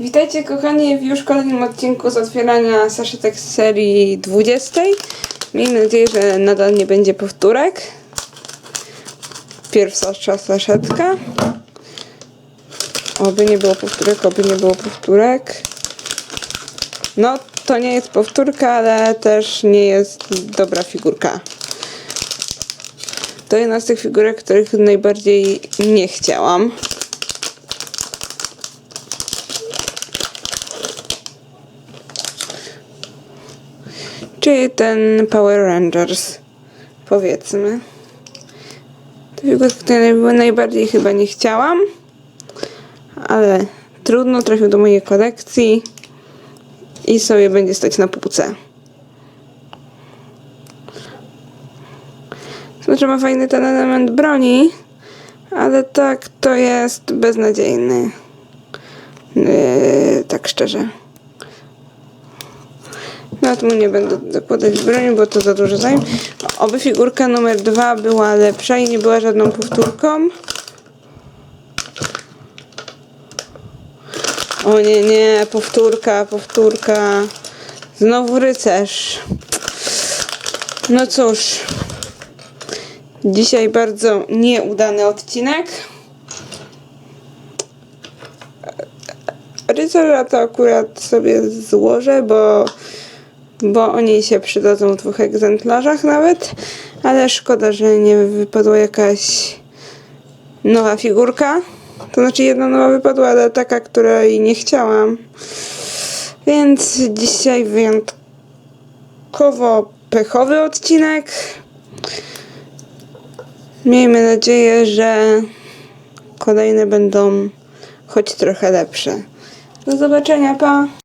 Witajcie kochani w już kolejnym odcinku z otwierania saszetek z serii 20. Miejmy nadzieję, że nadal nie będzie powtórek. Pierwsza saszetka. Oby nie było powtórek, oby nie było powtórek. No, to nie jest powtórka, ale też nie jest dobra figurka. To jedna z tych figurek, których najbardziej nie chciałam. Czyli ten Power Rangers, powiedzmy. To figurka, której najbardziej chyba nie chciałam, ale trudno, trafił do mojej kolekcji i sobie będzie stać na półce. Znaczy ma fajny ten element broni, ale tak to jest beznadziejny. Yy, tak szczerze. Nawet mu nie będę dokładać broni, bo to za dużo zajmie. Oby figurka numer dwa była lepsza i nie była żadną powtórką. O nie, nie, powtórka, powtórka. Znowu rycerz. No cóż. Dzisiaj bardzo nieudany odcinek. Rycerza to akurat sobie złożę, bo, bo oni się przydadzą w dwóch egzemplarzach nawet, ale szkoda, że nie wypadła jakaś nowa figurka. To znaczy jedna nowa wypadła, ale taka, której nie chciałam. Więc dzisiaj wyjątkowo pechowy odcinek. Miejmy nadzieję, że kolejne będą choć trochę lepsze. Do zobaczenia, pa!